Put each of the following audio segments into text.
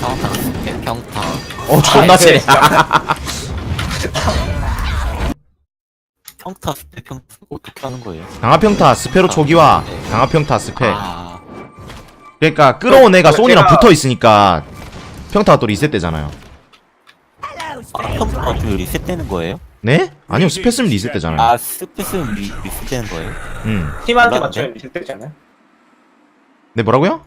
평타 스페 평타 어 존나 아, 세네 평타 스페 평타 어떻게 하는 거예요? 강화평타 스페로 초기화 네. 강화평타 스페 아 그러니까 끌어온 애가 그 소니랑 제가- 붙어 있으니까 평타가 또 리셋되잖아요 아, 평타가 좀 리셋되는 거예요? 네? 아니요 스페 쓰면 리셋되잖아요 아 스페스는 리, 리셋되는 거예요? 음. 팀한테. 맞춰야 리셋되잖아요. 네 뭐라고요?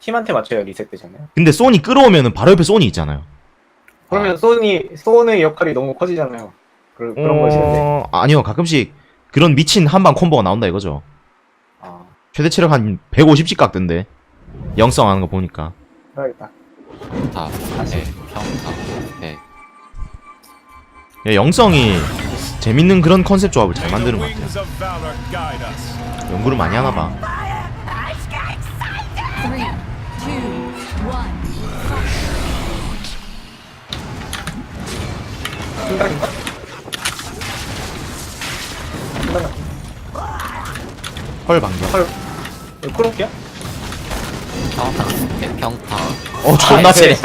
팀한테 맞춰야 리셋되잖아요. 근데 소니 끌어오면은 바로 옆에 소니 있잖아요. 그러면 소니 소니의 역할이 너무 커지잖아요. 그, 그런 거 싫은데. 어... 아니요 가끔씩 그런 미친 한방 콤보가 나온다 이거죠. 아, 최대 체력 한 150씩 깎던데. 영성 하는 거 보니까. 해야겠다. 평타 스페 평타 스페 야, 영성이 재밌는 그런 컨셉 조합을 잘 만드는 것 같아요. 연구를 많이 하나 봐. Three, 생각인가? 생각나. 헐 방금 헐. 이거 크로키야? 평타 스페 평타 어 존나 아, 세네.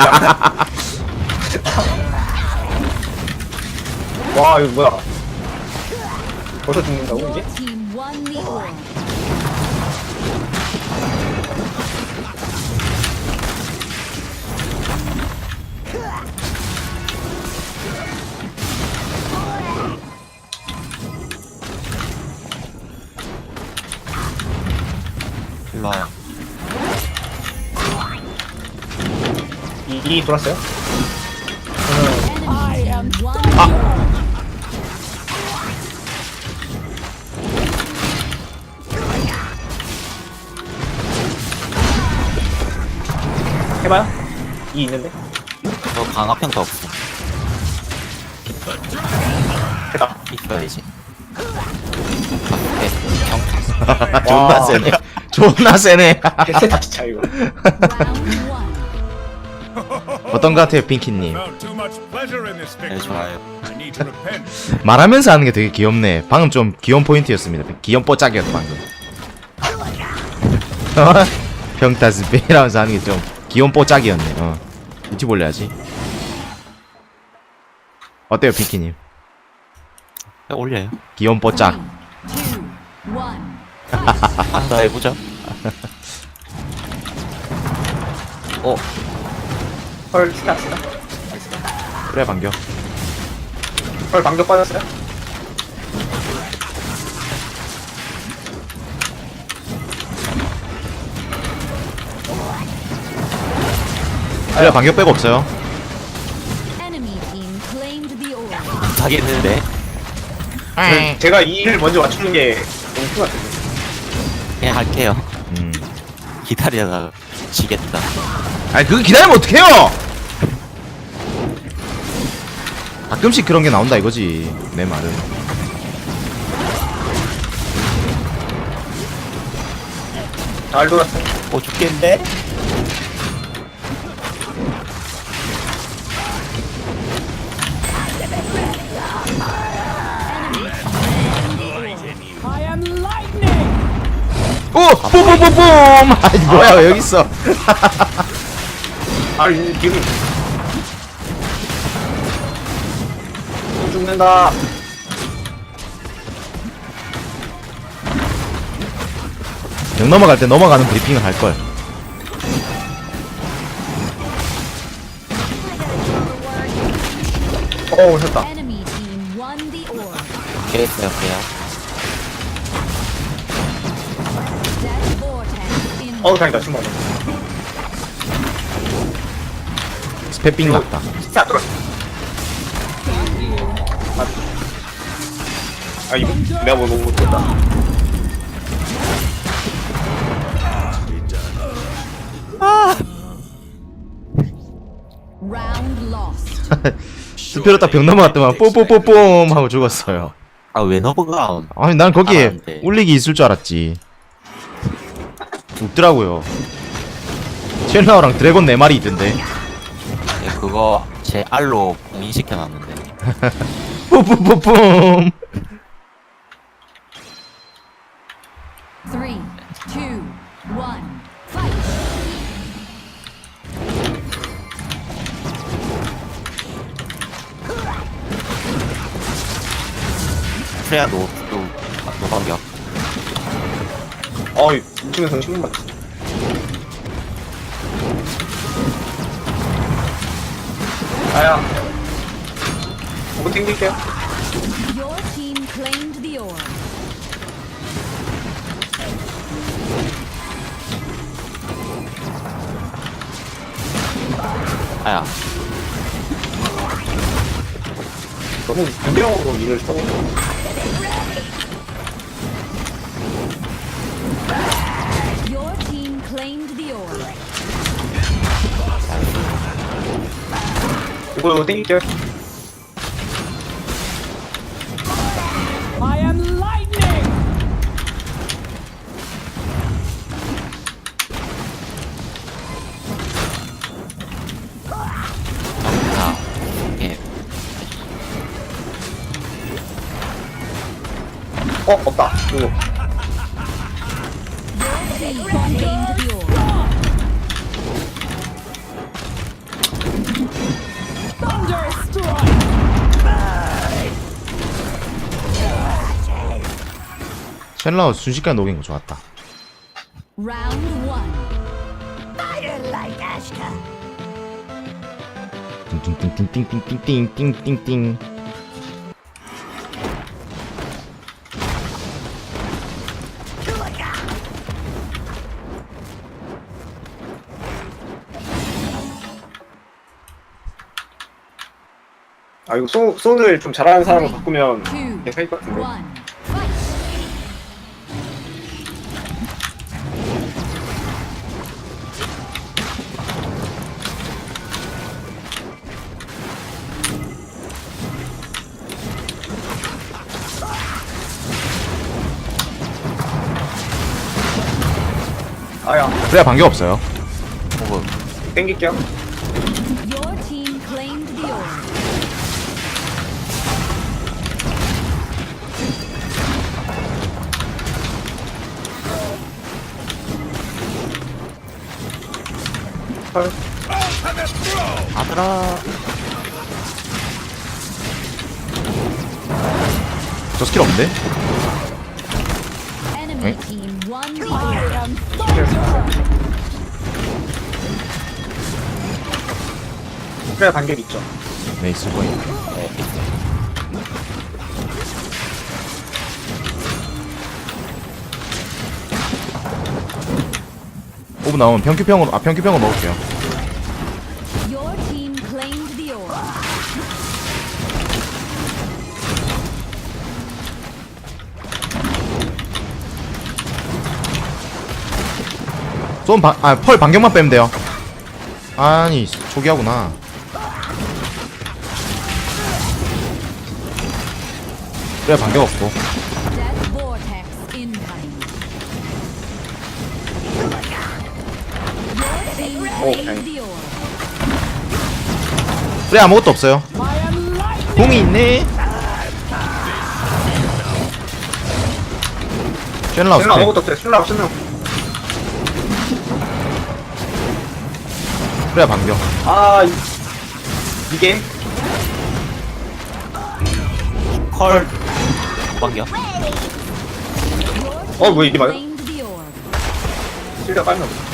와, 이거 뭐야? 벌써 죽는다고, 이게? Team won the orb. 이, 이 돌았어요? Orb. 해봐요? 이 있는데? 저 강화 평타 없어 됐다. 있어야지 스페 평타 존나 와. 세네 존나 세네 됐다, 진짜, 이거. 어떤 것 같아요 핑키님? 네. 좋아요. 말하면서 하는 게 되게 귀엽네. 방금 좀 귀여운 포인트였습니다. 귀여운 뽀짝이었다 방금. 어? 평타스 베이라면서 하는 게 좀 귀여운 뽀짝이었네. 어. 유튜브 올려야지? 어때요 핑키님? 네, 올려요. 귀여운 뽀짝. 더 해보죠. 어 헐, 스타, 스타. 그래 반겨 헐, 방금 빠졌어요? 그래 반겨 빼고 없어요 Enemy team claimed the orb. 못하겠는데 저- 제가 이 일을 먼저 맞추는 게 너무 큰것 같은데. 그냥 할게요 음. 기다리다가 지겠다 아니 그거 기다리면 어떡해요 가끔씩 그런 게 나온다 이거지 내 말은 잘 돌았어요. 어 죽겠는데? 오! 뿜뿜뿜뿜! 아니 뭐야 왜 여기 있어 아, 이 뒤로. 죽는다. 역 넘어갈 때 넘어가는 브리핑을 할걸 어, 오셨다. Enemy team won the orb. 오케이 오케이요 어우, 다행이다, 충분해. 스페핑 났다 진짜 들었어. 아, 아 이거 내가 뭐 너무 못했다. Round lost. 스페로 딱벽 넘어갔더만 뽀뽀뽀뽐 하고 죽었어요 아 웨너버가 아니 난 거기에 알았는데. 울리기 있을 줄 알았지 없더라고요. 첼라오랑 드래곤 4마리 있던데. 예, 그거 제 알로 봉인시켜놨는데. 뿜뿜뿜뿜 Three, fight! 프레야도 또 노방격. 어이 이쯤에서는 신경 받았어 아야 한번 땡길게요 Your team claimed the orb. 아야. 저는 유명으로 일을 써고 Your team claimed the ore. Blue teacher. I am lightning! Oh, okay. Oh, oh, oh! 쉔라우 순식간에 녹인 거 좋았다. 띵띵띵띵띵띵띵띵띵띵 아 이거 쏘, 쏘를 좀 잘하는 사람을 바꾸면 개사일 것 같은데. 아야. 그래야 반격 없어요. 땡길게요. Your team claimed 헐 아들아. 저 스킬 없는데? Orb. 그래야 반격 있죠 네 있을 거예요 오브 나오면 병큐병으로 아 병큐병으로 먹을게요. Your team claimed the orb. 쏜아펄 반격만 빼면 돼요. 아니 초기하구나. 그래 반격 없고 오! 그래 아무것도 없어요. 공이 있네. 쉘라 없어 아무것도 없대. 신라 없으면 그래 반격. 아 이- 이게 컬. 반겨 어왜 이게 맞아? 실드가 빨면 없어